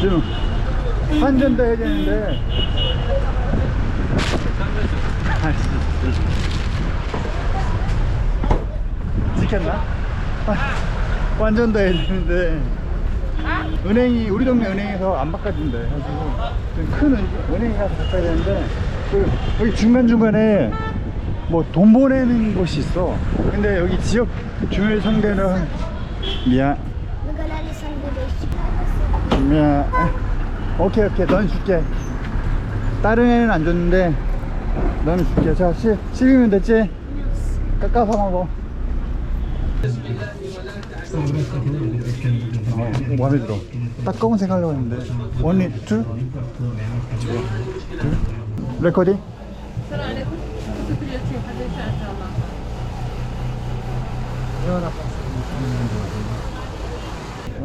지금 환전도 해야 되는데. 지켰나? 아, 완전도 해야 되는데 은행이 우리 동네 은행에서 안 바꿔준대 큰 은- 은행에 가서 바꿔야 되는데 그 여기 중간중간에 뭐 돈 보내는 곳이 있어 근데 여기 지역 주민 상대는 미안. 미안 오케이 오케이. 넌 줄게. 다른 애는 안 줬는데 너는 줄게. 자 10, 10이면 됐지? 깎아서 먹어 어, 마음에 들어. 딱 검은색 하려고 했는데. 원리 둘? 둘? 레코딩?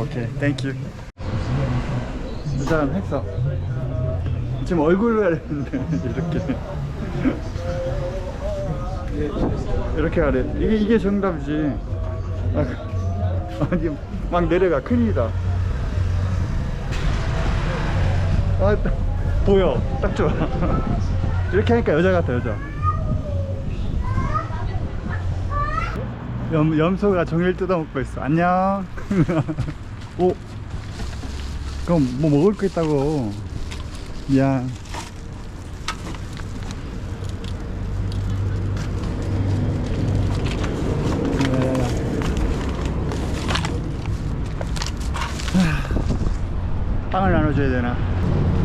오케이, 땡큐. 일단 했어. 지금 얼굴을 해야 되는데, 이렇게. 이렇게 하래. 이게, 이게 정답이지. 아, 아니, 막 내려가. 큰일이다. 아, 딱 보여. 딱 좋아. 이렇게 하니까 여자 같아, 여자. 염, 염소가 종일 뜯어먹고 있어. 안녕. 오. 그럼 뭐 먹을 거 있다고. 미안. 하, 빵을 나눠줘야 되나?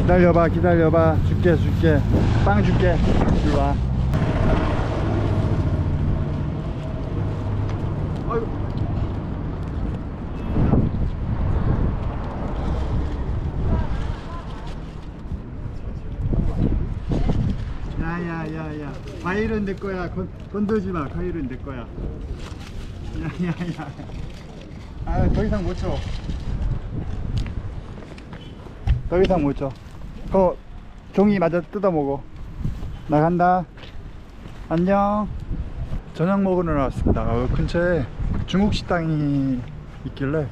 기다려봐, 기다려봐. 줄게, 줄게. 빵 줄게. 이리 와. 아이고. 야야야야 과일은 내 거야. 건, 건들지 마. 과일은 내 거야. 야야야. 아 더 이상 못쳐더 이상 못쳐. 그거 종이 마저 뜯어 먹어. 나간다. 안녕. 저녁 먹으러 나왔습니다. 어, 근처에 중국 식당이 있길래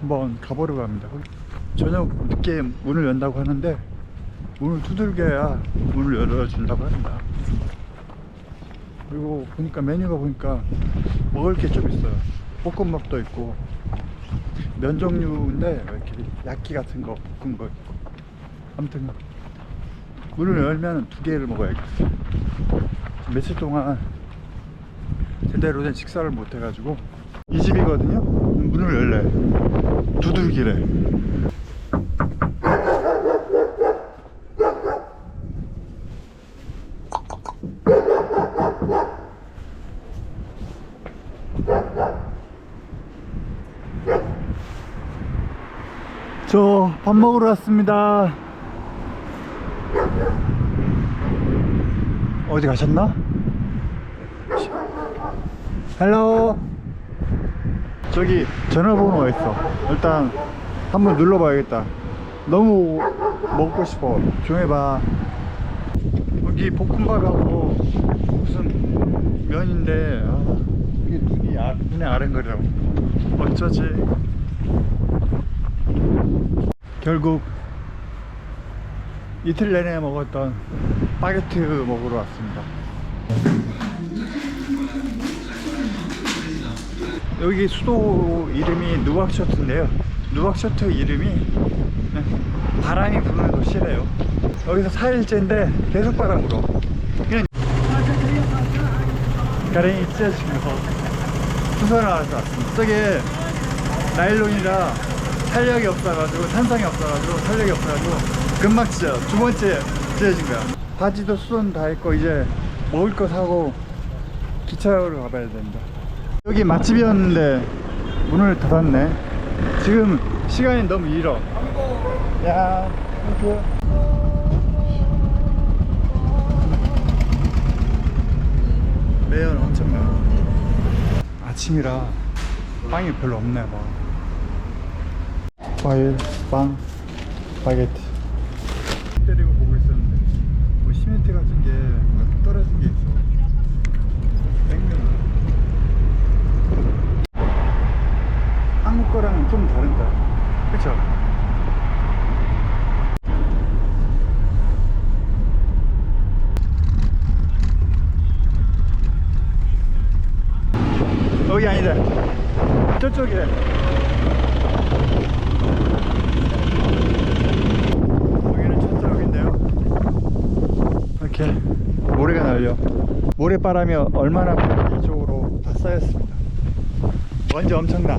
한번 가보려고 합니다. 저녁 늦게 문을 연다고 하는데 문을 두들겨야 문을 열어준다고 합니다. 그리고 보니까 메뉴가 보니까 먹을 게 좀 있어요. 볶음밥도 있고 면 종류인데 왜 이렇게 야끼 같은 거 볶은 거 있고. 아무튼 문을 열면 두 개를 먹어야겠어 며칠 동안 제대로 된 식사를 못 해가지고 이 집이거든요. 문을 열래 두들기래 저 밥 먹으러 왔습니다. 어디 가셨나? 헬로. 저기 전화번호가 있어. 일단 한번 눌러봐야겠다. 너무 먹고 싶어. 조용해봐. 여기 볶음밥하고 무슨 면인데 아, 이게 눈이 아, 눈에 아른거리라고. 어쩌지? 결국 이틀 내내 먹었던 바게트 먹으러 왔습니다. 여기 수도 이름이 누악셔트인데요. 누악셔트 이름이 네, 바람이 부는 도시래요. 여기서 4일째인데 계속 바람 불어. 가랭이 찢어지면서 수선을 나와서 왔습니다. 저게 나일론이라 탄력이 없어가지고 탄성이 없어가지고 탄력이 없어가지고 금방 찢어 두 번째 찢어진 거야 바지도 수선 다 했고 이제 먹을 거 사고 기차로 가봐야 됩니다 여기 맛집이었는데 문을 닫았네 지금 시간이 너무 길어. 야, 땡큐. 매연 엄청나. 아침이라 빵이 별로 없네 봐. 과일, 빵, 바게트. 때리고 보고 있었는데 뭐 시멘트 같은 게막 떨어진 게 있어. 땡겨. 한국 거랑은 좀 다른다. 그쵸? 여기 아니다. 저쪽이래. 여기는 천자역인데요. 이렇게 모래가 날려. 모래바람이 얼마나 이쪽으로 다 쌓였습니다. 먼지 엄청나.